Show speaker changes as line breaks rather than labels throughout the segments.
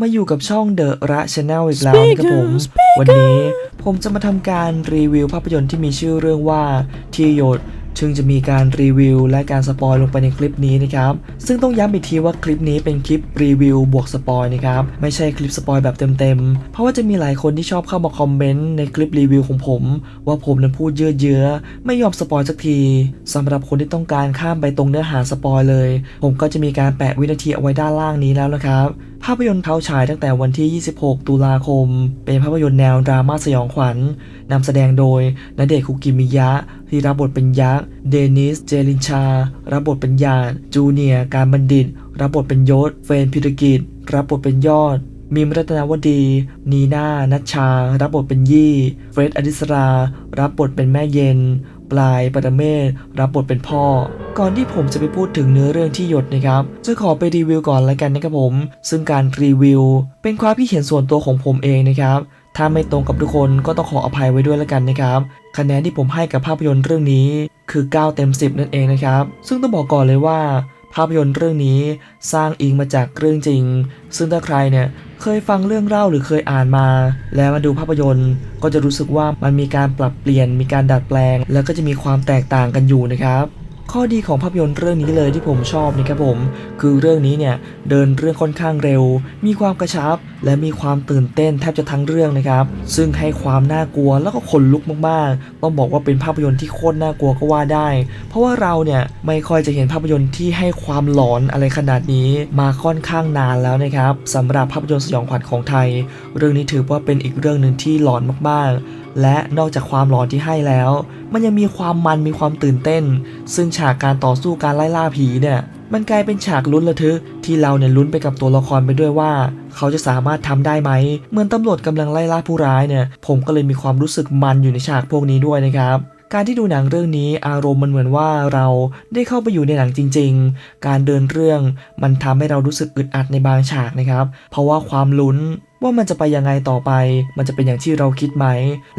มาอยู่กับช่อง The ระช n แนลอีกแล้วนะครับผม วันนี้ผมจะมาทำการรีวิวภาพยนตร์ที่มีชื่อเรื่องว่าที่หยดซึ่งจะมีการรีวิวและการสปอยลงไปในคลิปนี้นะครับ ซึ่งต้องย้ำอีกทีว่าคลิปนี้เป็นคลิปรีวิวบวกสปอยนะครับ ไม่ใช่คลิปสปอยแบบเต็มๆ เพราะว่าจะมีหลายคนที่ชอบเข้ามาคอมเมนต์ในคลิปรีวิวของผม ว่าผมนั้นพูดเยอะเยื้อไม่ยอมสปอยสักทีสำหรับคนที่ต้องการข้ามไปตรงเนื้อหาสปอยเลย ผมก็จะมีการแปะวินาทีเอาไว้ด้านล่างนี้แล้วนะครับ ภาพยนตร์เขาฉายตั้งแต่วันที่ 26 ตุลาคม เป็นภาพยนตร์แนวดราม่าสยองขวัญนำแสดงโดยณเดชคุกิมิยะ ที่รับบทเป็นยักษ์ เดนิส เจลินชา รับบทเป็นยานจูเนีย การบัณฑิต รับบทเป็นยศ เฟนพิรกิจ รับบทเป็นยอดมีมรัตนาวดี นีน่านัชชา รับบทเป็นยี่ เฟรดอดิสรา รับบทเป็นแม่เย็น ปลายปรเมศรับบทเป็นพ่อ ก่อนที่ผมจะไปพูดถึงเนื้อเรื่องที่หยดนะครับ จะขอไปรีวิวก่อนละกันนะครับผม ซึ่งการรีวิว เป็นความคิดเห็นส่วนตัวของผมเองนะครับ ถ้าไม่ตรงกับทุกคนก็ต้องขออภัยไว้ด้วยละกันนะครับ คะแนนที่ผมให้กับภาพยนตร์เรื่องนี้ คือ 9 เต็ม 10 นั่นเองนะครับ ซึ่งต้องบอกก่อนเลยว่า ภาพยนตร์เรื่องนี้สร้างอิงมาจากเรื่องจริง ซึ่งถ้าใครเนี่ยเคยฟังเรื่องเล่าหรือเคยอ่านมา แล้วมาดูภาพยนตร์ก็จะรู้สึกว่ามันมีการปรับเปลี่ยนมีการดัดแปลง แล้วก็จะมีความแตกต่างกันอยู่นะครับ ข้อดีของภาพยนตร์เรื่องนี้เลยที่ผมชอบนะครับผม คือเรื่องนี้เนี่ยเดินเรื่องค่อนข้างเร็ว มีความกระชับ และมีความตื่นเต้นแทบจะทั้งเรื่องนะครับ ซึ่งให้ความน่ากลัวแล้วก็ขนลุกมากๆ ต้องบอกว่าเป็นภาพยนตร์ที่โคตรน่ากลัวก็ว่าได้ เพราะว่าเราเนี่ยไม่ค่อยจะเห็นภาพยนตร์ที่ให้ความหลอนอะไรขนาดนี้มาค่อนข้างนานแล้วนะครับสำหรับภาพยนตร์สยองขวัญของไทย เรื่องนี้ถือว่าเป็นอีกเรื่องหนึ่งที่หลอนมากๆ และนอกจากความหลอนที่ให้แล้ว มันยังมีความมันมีความตื่นเต้น ซึ่งฉากการต่อสู้การไล่ล่าผีเนี่ยมันกลายเป็นฉากลุ้นระทึกที่เราเนี่ยลุ้นไปกับตัวละครไปด้วยว่า เขาจะสามารถทำได้ไหมเหมือนตำรวจกำลังไล่ล่าผู้ร้ายเนี่ย ผมก็เลยมีความรู้สึกมันอยู่ในฉากพวกนี้ด้วยนะครับการที่ดูหนังเรื่องนี้อารมณ์มันเหมือนว่าเราได้เข้าไปอยู่ในหนังจริง ๆ การเดินเรื่องมันทำให้เรารู้สึกอึดอัดในบางฉากนะครับ เพราะว่าความลุ้น ว่ามันจะไปยังไงต่อไป มันจะเป็นอย่างที่เราคิดไหม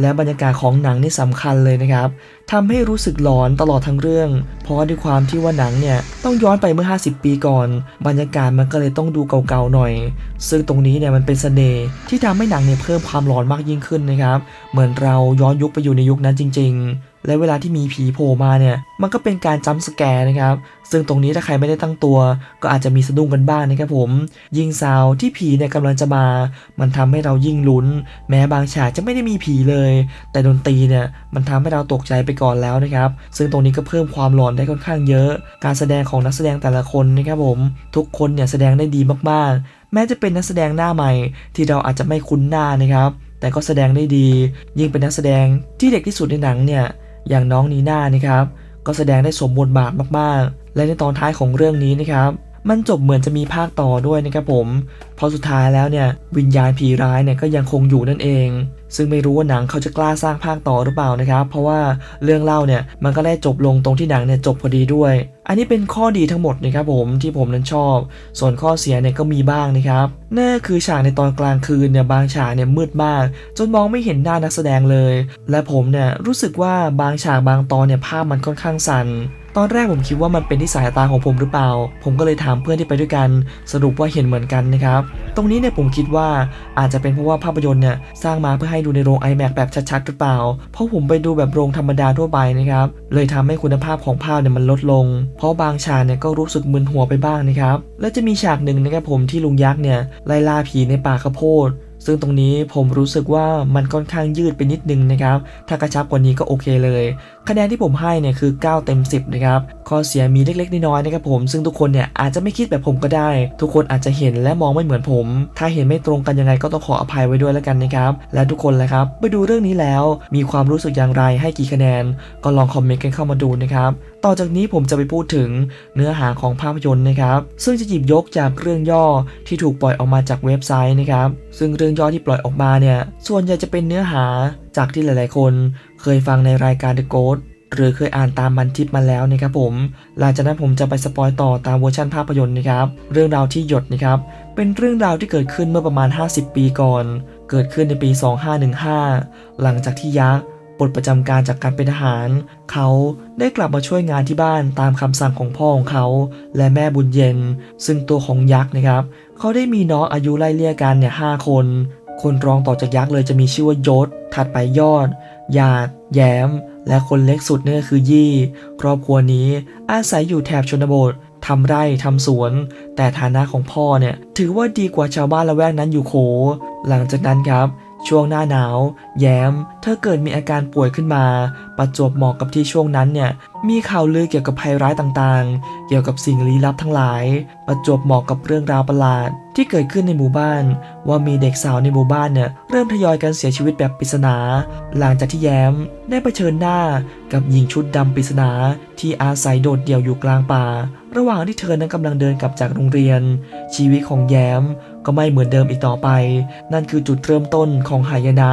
และบรรยากาศของหนังนี่สำคัญเลยนะครับทำให้รู้สึกหลอนตลอดทั้งเรื่อง เพราะด้วยความที่ว่าหนังเนี่ยต้องย้อนไปเมื่อ 50 ปีก่อน บรรยากาศมันก็เลยต้องดูเก่าๆหน่อย ซึ่งตรงนี้เนี่ยมันเป็นเสน่ห์ที่ทำให้หนังเนี่ยเพิ่มความหลอนมากยิ่งขึ้นนะครับ เหมือนเราย้อนยุคไปอยู่ในยุคนั้นจริง ๆ และเวลาที่มีผีโผล่มาเนี่ย มันก็เป็นการจัมสแกร์นะครับ ซึ่งตรงนี้ถ้าใครไม่ได้ตั้งตัว ก็อาจจะมีสะดุ้งกันบ้างนะครับผม ยิงซาวที่ผีเนี่ยกำลังจะมา มันทำให้เรายิ่งลุ้น แม้บางฉากจะไม่ได้มีผีเลย แต่ดนตรีเนี่ยมันทำให้เราตกใจไปก่อนแล้วนะครับ ซึ่งตรงนี้ก็เพิ่มความหลอนได้ค่อนข้างเยอะ การแสดงของนักแสดงแต่ละคนนะครับผม ทุกคนเนี่ยแสดงได้ดีมากๆ แม้จะเป็นนักแสดงหน้าใหม่ ที่เราอาจจะไม่คุ้นหน้านะครับแต่ก็แสดงได้ดี ยิ่งเป็นนักแสดงที่เด็กที่สุดในหนังเนี่ย อย่างน้องนีน่านะครับ ก็แสดงได้สมบทบาทมากๆ และในตอนท้ายของเรื่องนี้นะครับ มันจบเหมือนจะมีภาคต่อด้วยนะครับผม เพราะสุดท้ายแล้วเนี่ยวิญญาณผีร้ายเนี่ยก็ยังคงอยู่นั่นเอง ซึ่งไม่รู้ว่าหนังเขาจะกล้าสร้างภาคต่อหรือเปล่านะครับ เพราะว่าเรื่องเล่าเนี่ยมันก็ได้จบลงตรงที่หนังเนี่ยจบพอดีด้วย อันนี้เป็นข้อดีทั้งหมดนะครับผมที่ผมนั้นชอบ ส่วนข้อเสียเนี่ยก็มีบ้างนะครับนั่นคือฉากในตอนกลางคืนเนี่ยบางฉากเนี่ยมืดมาก จนมองไม่เห็นหน้านักแสดงเลย และผมเนี่ยรู้สึกว่าบางฉากบางตอนเนี่ยภาพมันค่อนข้างสั่น ตอนแรกผมคิดว่ามันเป็นที่สายตาของผมหรือเปล่า ผมก็เลยถามเพื่อนที่ไปด้วยกัน สรุปว่าเห็นเหมือนกันนะครับ ตรงนี้เนี่ยผมคิดว่าอาจจะเป็นเพราะว่าภาพยนตร์เนี่ยสร้างมาเพื่อให้ดูในโรง iMac แบบชัดๆหรือเปล่า เพราะผมไปดูแบบโรงธรรมดาทั่วไปนะครับ เลยทำให้คุณภาพของภาพเนี่ยมันลดลง เพราะบางฉากเนี่ยก็รู้สึกมึนหัวไปบ้างนะครับ และจะมีฉากหนึ่งนะครับผมที่ลุงยักษ์เนี่ยไล่ล่าผีในป่าข้าวโพด ซึ่งตรงนี้ผมรู้สึกว่ามันค่อนข้างยืดไปนิดนึงนะครับ ถ้ากระชับกว่านี้ก็โอเคเลย คะแนนที่ผมให้เนี่ยคือ 9 เต็ม 10 นะครับ ข้อเสียมีเล็กๆน้อยๆนะครับผมซึ่งทุกคนเนี่ยอาจจะไม่คิดแบบผมก็ได้ ทุกคนอาจจะเห็นและมองไม่เหมือนผม ถ้าเห็นไม่ตรงกันยังไงก็ต้องขออภัยไว้ด้วยแล้วกันนะครับและทุกคนแหละครับไปดูเรื่องนี้แล้ว มีความรู้สึกอย่างไรให้กี่คะแนน ก็ลองคอมเมนต์กันเข้ามาดูนะครับต่อจากนี้ผมจะไปพูดถึงเนื้อหาของภาพยนตร์นะครับ ซึ่งจะหยิบยกจากเรื่องย่อที่ถูกปล่อยออกมาจากเว็บไซต์นะครับ ซึ่งเรื่องย่อที่ปล่อยออกมาเนี่ย ส่วนใหญ่จะเป็นเนื้อหาจากที่หลาย ๆ คน เคยฟังในรายการ The Ghost หรือเคยอ่านตามบันทิปมาแล้วนะครับผม หลังจากนั้นผมจะไปสปอยต่อตามเวอร์ชันภาพยนตร์นะครับ เรื่องราวที่หยดนะครับ เป็นเรื่องราวที่เกิดขึ้นเมื่อประมาณ 50 ปีก่อน เกิดขึ้นในปี 2515 หลังจากที่ยักษ์ปลดประจำการจากการเป็นทหาร เขาได้กลับมาช่วยงานที่บ้านตามคำสั่งของพ่อของเขา และแม่บุญเย็น ซึ่งตัวของยักษ์นะครับ เขาได้มีน้องอายุไล่เลี่ยกันเนี่ยหคน คนรองต่อจากยักษ์เลยจะมีชื่อว่ายศ ถัดไปยอด หยาด แย้ม และคนเล็กสุดนี่ก็คือยี่ ครอบครัวนี้อาศัยอยู่แถบชนบททำไร่ทำสวน แต่ฐานะของพ่อเนี่ย ถือว่าดีกว่าชาวบ้านละแวกนั้นอยู่โข หลังจากนั้นครับ ช่วงหน้าหนาว แย้ม เธอเกิดมีอาการป่วยขึ้นมา ประจวบเหมาะกับที่ช่วงนั้นเนี่ยมีข่าวลือเกี่ยวกับภัยร้ายต่างๆ เกี่ยวกับสิ่งลี้ลับทั้งหลาย ประจวบเหมาะกับเรื่องราวประหลาด ที่เกิดขึ้นในหมู่บ้าน ว่ามีเด็กสาวในหมู่บ้านเนี่ยเริ่มทยอยกันเสียชีวิตแบบปริศนา หลังจากที่แย้มได้เผชิญหน้ากับหญิงชุดดำปริศนา ที่อาศัยโดดเดี่ยวอยู่กลางป่า ระหว่างที่เธอนั้นกำลังเดินกลับจากโรงเรียน ชีวิตของแย้ม ก็ไม่เหมือนเดิมอีกต่อไป นั่นคือจุดเริ่มต้นของหายนะ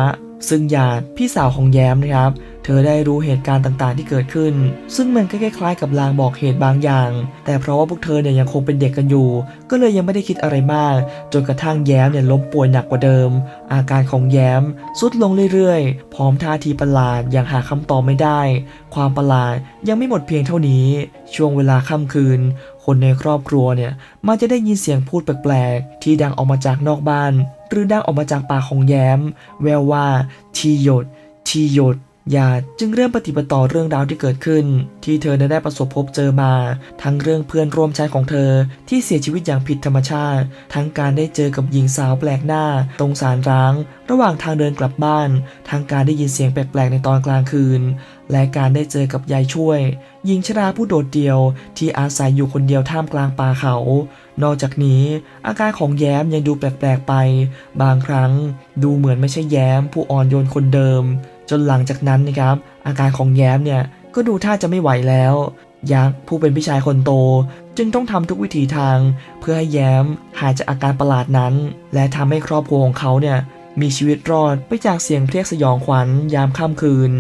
ซึ่งยาพี่สาวของแย้มนะครับ เธอได้รู้เหตุการณ์ต่างๆ ที่เกิดขึ้น ซึ่งมันก็คล้ายๆกับลางบอกเหตุบางอย่าง แต่เพราะว่าพวกเธอเนี่ยยังคงเป็นเด็กกันอยู่ ก็เลยยังไม่ได้คิดอะไรมาก จนกระทั่งแย้มเนี่ยล้มป่วยหนักกว่าเดิม อาการของแย้มทรุดลงเรื่อยๆ พร้อมท่าทีประหลาดอย่างหาคำตอบไม่ได้ ความประหลาดยังไม่หมดเพียงเท่านี้ ช่วงเวลาค่ำคืนคนในครอบครัวเนี่ยมันจะได้ยินเสียงพูดแปลกๆ ที่ดังออกมาจากนอกบ้าน หรือดังออกมาจากปากของแย้ม แววว่า ทีหยด ทีหยด หยาดจึงเริ่มปฏิบัติต่อเรื่องราวที่เกิดขึ้น ที่เธอได้ประสบพบเจอมา ทั้งเรื่องเพื่อนร่วมชาติของเธอ ที่เสียชีวิตอย่างผิดธรรมชาติ ทั้งการได้เจอกับหญิงสาวแปลกหน้า ตรงสารร้าง ระหว่างทางเดินกลับบ้าน ทั้งการได้ยินเสียงแปลกๆในตอนกลางคืน และการได้เจอกับยายช่วยหญิงชราผู้โดดเดี่ยว ที่อาศัยอยู่คนเดียวท่ามกลางป่าเขา นอกจากนี้ อาการของแย้มยังดูแปลกๆไป บางครั้ง ดูเหมือนไม่ใช่แย้มผู้อ่อนโยนคนเดิม จนหลังจากนั้นนะครับ อาการของแย้มเนี่ยก็ดูท่าจะไม่ไหวแล้วยักษ์ผู้เป็นพี่ชายคนโต จึงต้องทำทุกวิถีทาง เพื่อให้แย้มหายจากอาการประหลาดนั้น และทำให้ครอบครัวของเขาเนี่ยมีชีวิตรอดไปจากเสียงเพรียกสยองขวัญยามค่ำคืน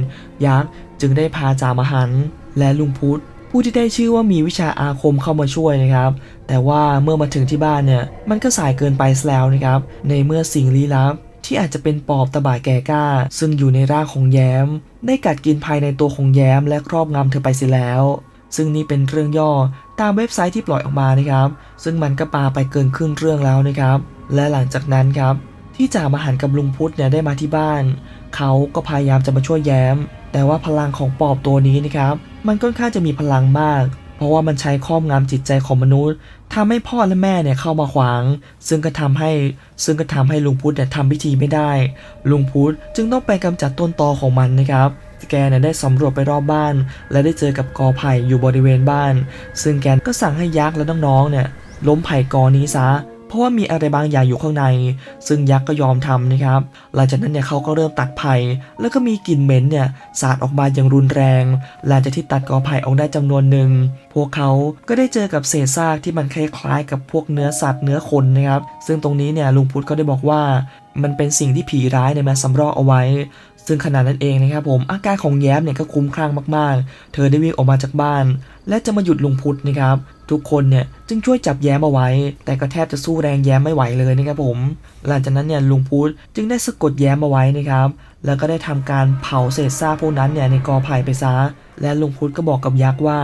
ยักษ์จึงได้พาจามหัน และลุงพุธผู้ที่ได้ชื่อว่ามีวิชาอาคมเข้ามาช่วยนะครับ แต่ว่าเมื่อมาถึงที่บ้านเนี่ยมันก็สายเกินไปแล้วนะครับ ในเมื่อสิ่งลี้ลับ ที่อาจจะเป็นปอบตะบ่ายแก่กล้า ซึ่งอยู่ในร่างของแย้ม ได้กัดกินภายในตัวของแย้มและครอบงำเธอไปเสียแล้ว ซึ่งนี่เป็นเรื่องย่อตามเว็บไซต์ที่ปล่อยออกมานะครับ ซึ่งมันก็ปาไปเกินครึ่งเรื่องแล้วนะครับ และหลังจากนั้นครับ ที่จ่ามาหันกับลุงพุธเนี่ยได้มาที่บ้าน เขาก็พยายามจะมาช่วยแย้ม แต่ว่าพลังของปอบตัวนี้นะครับ มันค่อนข้างจะมีพลังมาก เพราะว่ามันใช้ครอบงำจิตใจของมนุษย์ทำให้พ่อและแม่เนี่ยเข้ามาขวาง ซึ่งก็ทำให้ซึ่งก็ทำให้ลุงพุธเนี่ยทำพิธีไม่ได้ ลุงพุธจึงต้องไปกำจัดต้นตอของมันนะครับแกเนี่ยได้สำรวจไปรอบบ้าน และได้เจอกับกอไผ่อยู่บริเวณบ้าน ซึ่งแกก็สั่งให้ยักษ์และน้องๆเนี่ยล้มไผ่กอนี้ซะ เพราะว่ามีอะไรบางอย่างอยู่ข้างใน ซึ่งยักษ์ก็ยอมทำนะครับ หลังจากนั้นเนี่ยเขาก็เริ่มตัดไผ่แล้วก็มีกลิ่นเหม็นเนี่ยสาดออกมาอย่างรุนแรง หลังจากที่ตัดกอไผ่ออกได้จำนวนหนึ่ง พวกเขาก็ได้เจอกับเศษซากที่มันคล้ายๆกับพวกเนื้อสัตว์เนื้อคนนะครับ ซึ่งตรงนี้เนี่ยลุงพุทธก็ได้บอกว่ามันเป็นสิ่งที่ผีร้ายเนี่ยมาสำรอกเอาไว้ ซึ่งขณะนั้นเองนะครับผมอาการของแย้มเนี่ยก็คุ้มคลั่งมากๆ เธอได้วิ่งออกมาจากบ้าน และจะมาหยุดลุงพุทธนะครับ ทุกคนเนี่ยจึงช่วยจับแย้มเอาไว้ แต่ก็แทบจะสู้แรงแย้มไม่ไหวเลยนะครับผม หลังจากนั้นเนี่ยลุงพุธจึงได้สะกดแย้มเอาไว้นะครับ แล้วก็ได้ทำการเผาเศษซากพวกนั้นเนี่ยในกอไผ่ไปซะ และลุงพุธก็บอกกับยักษ์ว่า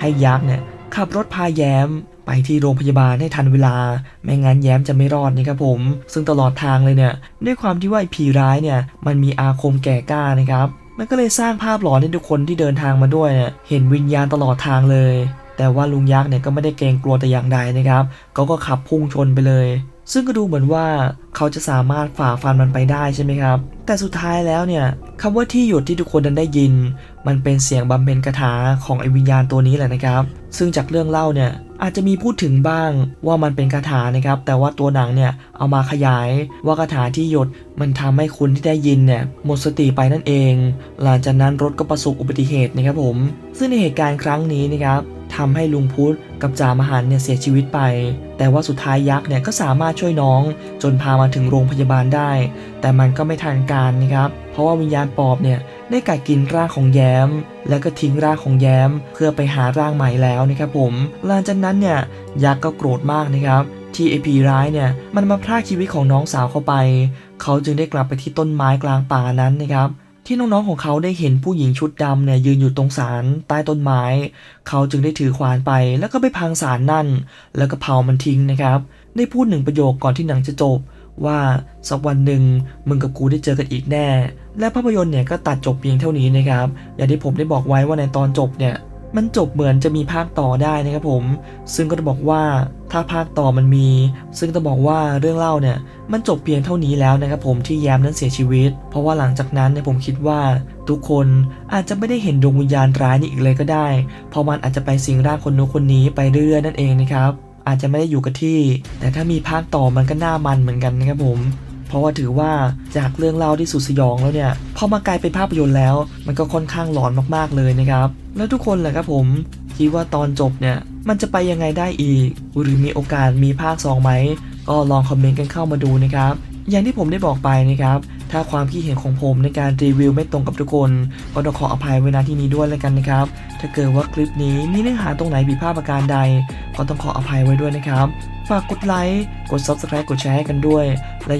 ให้ยักษ์เนี่ยขับรถพาแย้ม ไปที่โรงพยาบาลให้ทันเวลา ไม่งั้นแย้มจะไม่รอดนะครับผม ซึ่งตลอดทางเลยเนี่ย ด้วยความที่ว่าผีร้ายเนี่ยมันมีอาคมแก่กล้านะครับมันก็เลยสร้างภาพหลอนให้ทุกคนที่เดินทางมาด้วยเนี่ยเห็นวิญญาณตลอดทางเลย แต่ว่าลุงยักษ์เนี่ยก็ไม่ได้เกรงกลัวแต่อย่างใดนะครับเขาก็ขับพุ่งชนไปเลย ซึ่งก็ดูเหมือนว่าเขาจะสามารถฝ่าฟันมันไปได้ใช่ไหมครับ แต่สุดท้ายแล้วเนี่ยคำว่าที่หยุดที่ทุกคนนั้นได้ยิน มันเป็นเสียงบำเพ็ญคาถาของไอวิญญาณตัวนี้แหละนะครับ ซึ่งจากเรื่องเล่าเนี่ยอาจจะมีพูดถึงบ้างว่ามันเป็นคาถานะครับ แต่ว่าตัวหนังเนี่ยเอามาขยายว่าคาถาที่หยดมันทำให้คุณที่ได้ยินเนี่ยหมดสติไปนั่นเอง หลังจากนั้นรถก็ประสบอุบัติเหตุนะครับผม ซึ่งในเหตุการณ์ครั้งนี้นะครับ ทำให้ลุงพุธกับจ่ามหันเนี่ยเสียชีวิตไป แต่ว่าสุดท้ายยักษ์เนี่ยก็สามารถช่วยน้อง จนพามาถึงโรงพยาบาลได้ แต่มันก็ไม่ทันการนะครับ เพราะว่าวิญญาณปอบเนี่ยได้กัดกินร่างของแย้ม แล้วก็ทิ้งร่างของแย้ม เพื่อไปหาร่างใหม่แล้วนะครับผม หลังจากนั้นเนี่ยยักษ์ก็โกรธมากนะครับที่ไอพีร้ายเนี่ยมันมาพรากชีวิตของน้องสาวเข้าไป เขาจึงได้กลับไปที่ต้นไม้กลางป่านั้นนะครับ ที่น้องๆของเขาได้เห็นผู้หญิงชุดดำเนี่ยยืนอยู่ตรงศาลใต้ต้นไม้ เขาจึงได้ถือขวานไป แล้วก็ไปพังศาลนั่น แล้วก็เผามันทิ้งนะครับ ได้พูดหนึ่งประโยคก่อนที่หนังจะจบ ว่าสักวันหนึ่งมึงกับกูได้เจอกันอีกแน่ และภาพยนตร์เนี่ยก็ตัดจบเพียงเท่านี้นะครับ อย่างที่ผมได้บอกไว้ว่าในตอนจบเนี่ย มันจบเหมือนจะมีภาคต่อได้นะครับผม ซึ่งก็จะบอกว่าถ้าภาคต่อมันมี ซึ่งจะบอกว่าเรื่องเล่าเนี่ยมันจบเพียงเท่านี้แล้วนะครับผมที่แยมนั้นเสียชีวิต เพราะว่าหลังจากนั้นเนี่ยผมคิดว่า ทุกคนอาจจะไม่ได้เห็นดวงวิญญาณร้ายนี่อีกเลยก็ได้ เพราะมันอาจจะไปสิงร่างคนนู้นคนนี้ไปเรื่อยๆนั่นเองนะครับอาจจะไม่ได้อยู่กับที่ แต่ถ้ามีภาคต่อมันก็น่ามันเหมือนกันนะครับผม เพราะว่าถือว่าจากเรื่องเล่าที่สุดสยองแล้วเนี่ยพอมากลายเป็นภาพยนตร์แล้ว มันก็ค่อนข้างหลอนมากๆเลยนะครับ แล้วทุกคนแหละครับผมคิดว่าตอนจบเนี่ยมันจะไปยังไงได้อีก หรือมีโอกาสมีภาค2ไหมก็ลองคอมเมนต์กันเข้ามาดูนะครับ อย่างที่ผมได้บอกไปนะครับ ถ้าความคิดเห็นของผมในการรีวิวไม่ตรงกับทุกคน ก็ต้องขออภัยไว้ณที่นี้ด้วยแล้วกันนะครับ ถ้าเกิดว่าคลิปนี้มีเนื้อหาตรงไหนผิดพลาดประการใด ก็ต้องขออภัยไว้ด้วยนะครับ ฝากกดไลค์ กด Subscribe กดแชร์กันด้วยและ